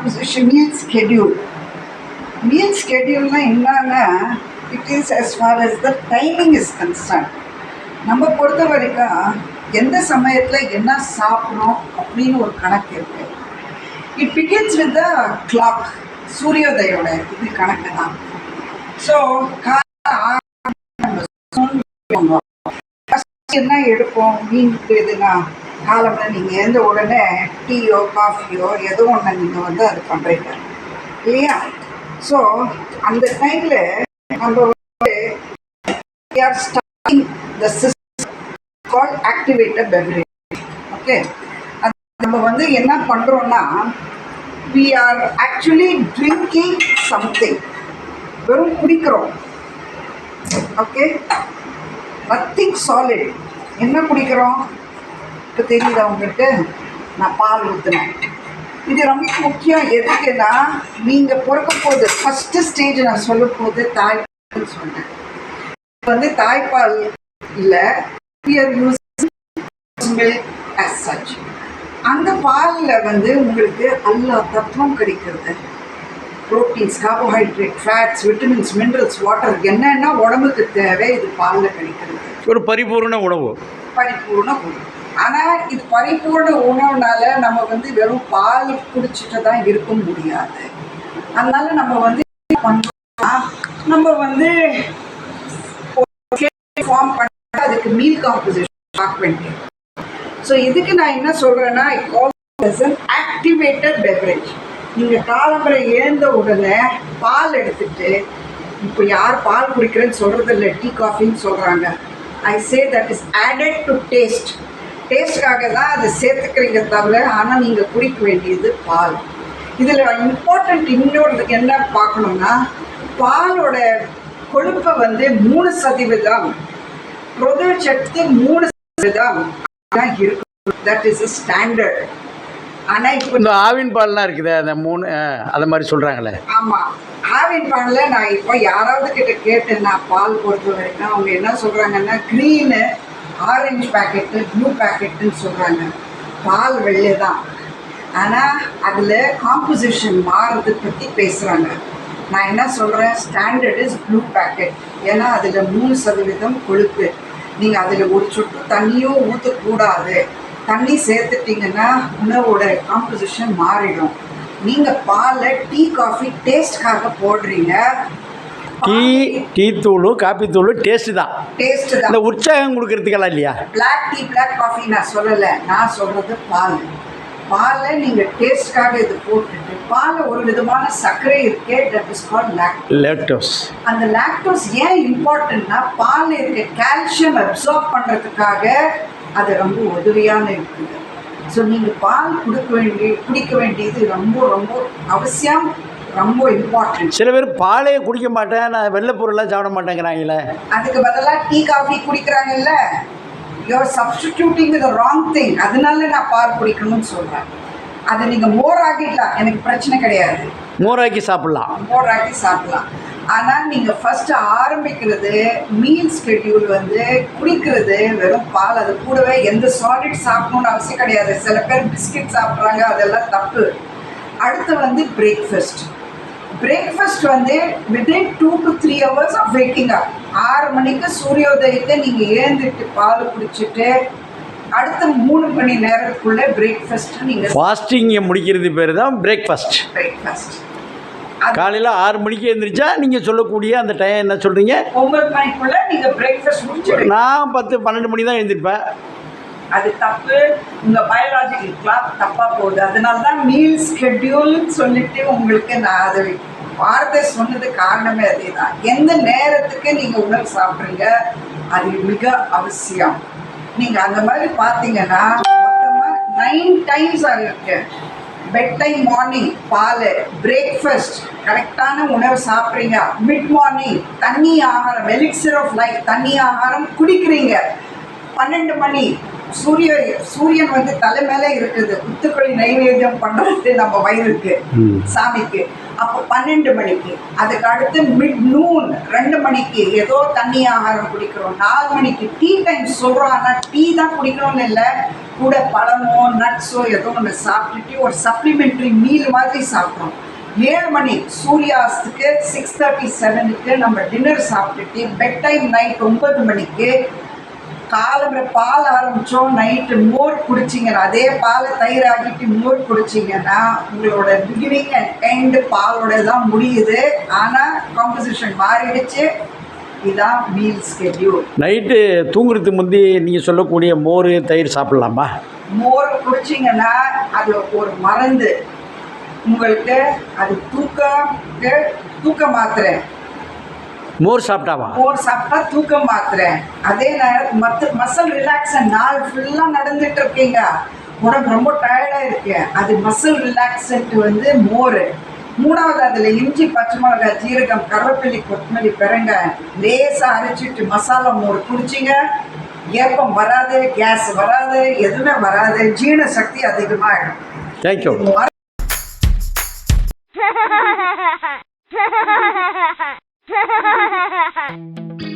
Composition meal schedule meal ஸ்கெடியூல்னால் என்னன்னா it is as far as the timing is concern நம்ம பொறுத்த வரைக்கும் எந்த சமயத்தில் என்ன சாப்பிட்ணும் அப்படின்னு ஒரு கணக்கு இருக்குது it begins with the clock சூரியோதயோட இது கணக்கு தான். ஸோ என்ன எடுப்போம்? மீன் எதுனா காலம்ல நீங்கள் எழுந்த உடனே டீயோ காஃபியோ ஏதோ ஒன்று நீங்கள் வந்து அது பண்ணுறீங்க இல்லையா? ஸோ அந்த டைமில் நம்ம வந்து are starting the system call activated beverage okay அது நம்ம வந்து என்ன பண்ணுறோன்னா we are actually drinking something வெறும் குடிக்கிறோம். ஓகே நத்திங் சாலிட் என்ன குடிக்கிறோம்? இப்போ தெரியுதா அவங்களுக்கு நான் பால் ஊற்றுனேன் இது ரொம்ப முக்கியம். எதுக்குன்னா நீங்கள் பிறக்க போது ஃபஸ்ட்டு ஸ்டேஜ் நான் சொல்லும் போது தாய்ப்பால் சொன்னேன் வந்து தாய்ப்பால் இல்லை யூஸ் மில்க் அஸ் சச் அந்த பாலில் வந்து உங்களுக்கு எல்லா தத்துவம் கிடைக்கிறது. Proteins carbohydrate fats vitamins minerals water என்னென்ன உடம்புக்கு தேவை இது பாலில் கிடைக்கிறது ஒரு பரிபூர்ண உணவு. பரிபூர்ண உணவு. ஆனால் இது பரிபூர்ண உணவுனால நம்ம வந்து வெறும் பால் குடிச்சிட்டு தான் இருக்க முடியாது. அதனால நம்ம வந்து நம்ம வந்து ஃபார்ம் பண்ண அதுக்கு மீல் காம்போசிஷன் பார்க்க வேண்டியது ஸோ இதுக்கு நான் என்ன சொல்கிறேன்னா ஆக்டிவேட்டட் பெவரேஜ் நீங்கள் காலம்பரை ஏந்த உடனே பால் எடுத்துட்டு இப்போ யார் பால் குடிக்கிறேன்னு சொல்கிறது இல்லை டீ காஃபின்னு சொல்கிறாங்க I say that is added to taste டேஸ்ட்காக தான் அதை சேர்த்துக்கிறீங்க தவிர ஆனால் நீங்கள் குடிக்க வேண்டியது பால். இதில் இம்பார்ட்டண்ட் இன்னொரு என்ன பார்க்கணும்னா பாலோட கொழுப்பை வந்து மூணு சதவீதம் புரத சத்து மூணு சதவீதம் தான் இருக்கும். தட் இஸ் ஸ்டாண்டர்ட் ஆனால் இப்போ இந்த ஆவின் பால்லாம் இருக்குதே அந்த மூணு அதை மாதிரி சொல்கிறாங்களே ஆமாம் ஆவின் பாலில் நான் இப்போ யாராவது கிட்ட கேட்டேன்னா பால் பொறுத்த வரைக்கும் அவங்க என்ன சொல்கிறாங்கன்னா க்ரீனு ஆரஞ்சு பேக்கெட்டு ப்ளூ பேக்கெட்டுன்னு சொல்கிறாங்க பால் வெள்ளை தான். ஆனால் அதில் காம்போசிஷன் மாறுறது பற்றி பேசுகிறாங்க நான் என்ன சொல்கிறேன் ஸ்டாண்டர்ட் இஸ் ப்ளூ பேக்கெட் ஏன்னா அதில் மூணு சதவீதம் கொழுப்பு. நீங்கள் அதில் ஒரு சொட்டு தண்ணியும் ஊற்றக்கூடாது தண்ணி சேர்த்துட்டிங்கன்னா உணவோட காம்போசிஷன் மாறிடும். நீங்கள் பாலில் டீ காஃபி டேஸ்ட்காக போடுறீங்க. டீ டீ தூள் காப்பி தூள் டேஸ்ட்டு தான். டேஸ்ட் இந்த தான் உற்சாகம் கொடுக்கறதுக்கெல்லாம் இல்லையா? பிளாக் டீ பிளாக் காஃபி நான் சொல்லலை. நான் சொல்கிறது பால். பாலில் நீங்கள் டேஸ்ட்காக இது போட்டுட்டு பாலில் ஒரு விதமான சர்க்கரை இருக்கே தட் இஸ் கால் லாக் லேக்டோஸ் அந்த லாக்டோஸ் ஏன் இம்பார்ட்டன்ட்னா பாலில் இருக்க கால்சியம் அப்சார்ப் பண்ணுறதுக்காக அது ரொம்ப உதவியான இருக்குது ஸோ நீங்கள் பால் கொடுக்க வேண்டிய குடிக்க வேண்டியது ரொம்ப ரொம்ப அவசியம் ரொம்ப இம்பார்ட்டன்ட் சில பேர் பாலையே குடிக்க மாட்டேன் நான் வெள்ளை பொருள்லாம் சாப்பிட மாட்டேங்கிறாங்களே. அதுக்கு பதிலாக tea coffee குடிக்கிறாங்கல்ல? You're substituting with wrong thing அதனால நான் பால் குடிக்கணும்னு சொல்கிறேன் அதை நீங்கள் மோர் ஆகிடலாம் எனக்கு பிரச்சனை கிடையாது. மோராக்கி சாப்பிட்லாம். மோர் ஆக்கி சாப்பிடலாம். ஆனால் நீங்கள் ஃபஸ்ட்டு ஆரம்பிக்கிறது மீல் ஸ்கெட்யூல் வந்து குடிக்கிறது வெறும் பால் அது கூடவே எந்த சாலிட் சாப்பிடணும்னு அவசியம் கிடையாது. சில பேர் பிஸ்கட் சாப்பிட்றாங்க அதெல்லாம் தப்பு. அடுத்து வந்து பிரேக்ஃபாஸ்ட் பிரேக்ஃபாஸ்ட் வந்து within two to three hours of waking up ஆறு மணிக்கு சூரியோதயத்தை நீங்கள் ஏந்துட்டு பால் குடிச்சிட்டு அடுத்த மூணு மணி நேரத்துக்குள்ளே பிரேக்ஃபாஸ்ட் நீங்கள் ஃபாஸ்டிங்கை முடிக்கிறது பேர் தான் பிரேக்ஃபாஸ்ட் பிரேக்ஃபாஸ்ட் காலையில் ஆறு மணிக்கு எழுந்திரிச்சா நீங்கள் சொல்லக்கூடிய அந்த டைம் என்ன சொல்கிறீங்க ஒன்பது மணிக்குள்ள நீங்க பிரேக்ஃபாஸ்ட் முடிச்சிடுங்க. நான் பத்து பன்னெண்டு மணி தான் எழுந்திருப்பேன். அது தப்பு. உங்க பயாலஜிக்கல் கிளாக் தப்பா போகுது. அதனால தான் மீல் ஸ்கெட்யூல்னு சொல்லிட்டு உங்களுக்கு நான் அதை வார்த்தை சொன்னது காரணமே அதே தான் எந்த நேரத்துக்கு நீங்க உணவு சாப்பிட்றீங்க அது மிக அவசியம். நீங்க அந்த மாதிரி பார்த்தீங்கன்னா மொத்தமா நைன் டைம்ஸ் இருக்கு. பெட் டைம் மார்னிங் பால் பிரேக்ஃபாஸ்ட் கரெக்டான உணவு சாப்பிட்றீங்க. மிட் மார்னிங் தண்ணி ஆகாரம் எலிக்சர் ஆஃப் லைஃப் தண்ணி ஆகாரம் குடிக்கிறீங்க. பன்னெண்டு மணி சூரிய சூரியன் வந்து தலை மேலே இருக்குது. குத்துக்களி நைவேத்தியம் பண்ணுறது நம்ம வயிறுக்கு. சாமிக்கு. அப்போ பன்னெண்டு மணிக்கு. அதுக்கு அடுத்து மிட் நூன் ரெண்டு மணிக்கு ஏதோ தண்ணி ஆகாரம் குடிக்கிறோம். நாலு மணிக்கு டீ டைம் சொல்கிறோம் ஆனால் டீ தான் குடிக்கணும்னு இல்லை. கூட பழமோ நட்ஸோ ஏதோ ஒன்று சாப்பிட்டுட்டு ஒரு சப்ளிமெண்ட்ரி மீல் மாதிரி சாப்பிட்றோம். ஏழு மணி சூரியாஸ்துக்கு சிக்ஸ் தேர்ட்டி செவனுக்கு நம்ம டின்னர் சாப்பிட்டுட்டு பெட் டைம் நைட் ஒன்பது மணிக்கு காலம்பர பால் ஆரம்பித்தோம் நைட்டு மோர் குடிச்சிங்கன்னா அதே பாலை தயிர் ஆக்கிட்டு மோர் குடிச்சிங்கன்னா உங்களோட பிகினிங் அண்ட் எண்டு பாலோட தான் முடியுது. ஆனால் காம்போசிஷன் மாறிடுச்சு. இதான் மீல் ஸ்கெட்யூல் நைட்டு தூங்குறதுக்கு முந்தி நீங்கள் சொல்லக்கூடிய மோர் தயிர் சாப்பிட்லாமா? மோர் குடிச்சிங்கன்னா அது ஒரு மருந்து உங்களுக்கு அது தூக்கம்க்கு தூக்க மாத்திரை மோர் சாப்பிட்டாவா? மோர் சாப்பிட்டா தூக்கம் மாத்துறேன். அதே நேரம் மத்த மசில் ரிலாக்ஸன் நாள் ஃபுல்லாக நடந்துட்டு இருக்கீங்க. உடம்பு ரொம்ப டயர்டாக இருக்கு. அது மசில் ரிலாக்ஸன்ட் வந்து மோர். மூணாவது அதில் இஞ்சி பச்சை மிளகாய் ஜீரகம் கருவேப்பிலி கொத்தமல்லி பெருங்க. லேசாக அரைச்சிட்டு மசாலா மோர் குடிச்சிங்க. ஏப்பம் வராது கேஸ் வராது எதுவுமே வராது. ஜீரண சக்தி அதிகமாகிடும் தேங்க்யூ 哈哈哈哈哈哈。